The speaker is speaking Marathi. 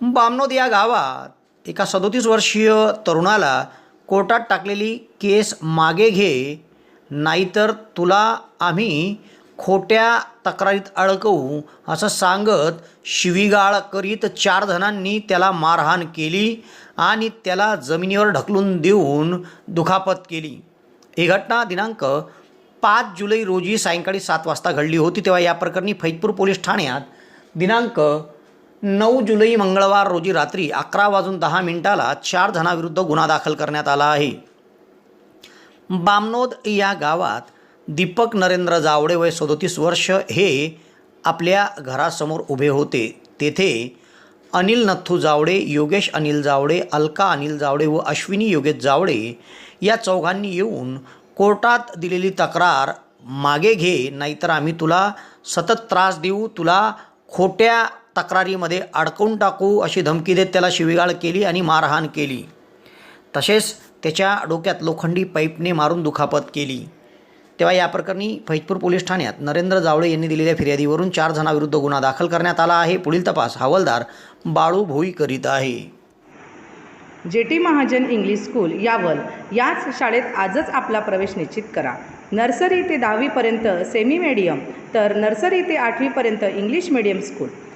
बामनोद या गावात एका सदोतीस वर्षीय तरुणाला कोर्टात टाकलेली केस मागे घे नाहीतर तुला आम्ही खोट्या तक्रारीत अडकवू असं सांगत शिवीगाळ करीत चार जणांनी त्याला मारहाण केली आणि त्याला जमिनीवर ढकलून देऊन दुखापत केली. ही घटना दिनांक पाच जुलै रोजी सायंकाळी सात वाजता घडली होती तेव्हा या प्रकरणी फैजपूर पोलीस ठाण्यात दिनांक नऊ जुलै मंगळवार रोजी रात्री अकरा वाजून दहा मिनिटाला चार जणांविरुद्ध गुन्हा दाखल करण्यात आला आहे. बामनोद या गावात दीपक नरेंद्र जावडे वय सदोतीस वर्ष हे आपल्या घरासमोर उभे होते. तेथे अनिल नथू जावडे योगेश अनिल जावडे अलका अनिल जावडे व अश्विनी योगेश जावडे या चौघांनी येऊन कोर्टात दिलेली तक्रार मागे घे नाहीतर आम्ही तुला सतत त्रास देऊ तुला खोट्या तक्रारीमध्ये अडकवून टाकू अशी धमकी देत त्याला शिवीगाळ केली आणि मारहाण केली. तसेच त्याच्या डोक्यात लोखंडी पाईपने मारून दुखापत केली. तेव्हा या प्रकरणी फैजपूर पोलीस ठाण्यात नरेंद्र जावळे यांनी दिलेल्या फिर्यादीवरून चार जणांविरुद्ध गुन्हा दाखल करण्यात आला आहे. पुढील तपास हवालदार बाळू भोई करीत आहे. J T Mahajan English school Yawal याच शाळेत आजच आपला प्रवेश निश्चित करा. नर्सरी ते दहावीपर्यंत सेमी मीडियम तर नर्सरी ते आठवीपर्यंत इंग्लिश मीडियम स्कूल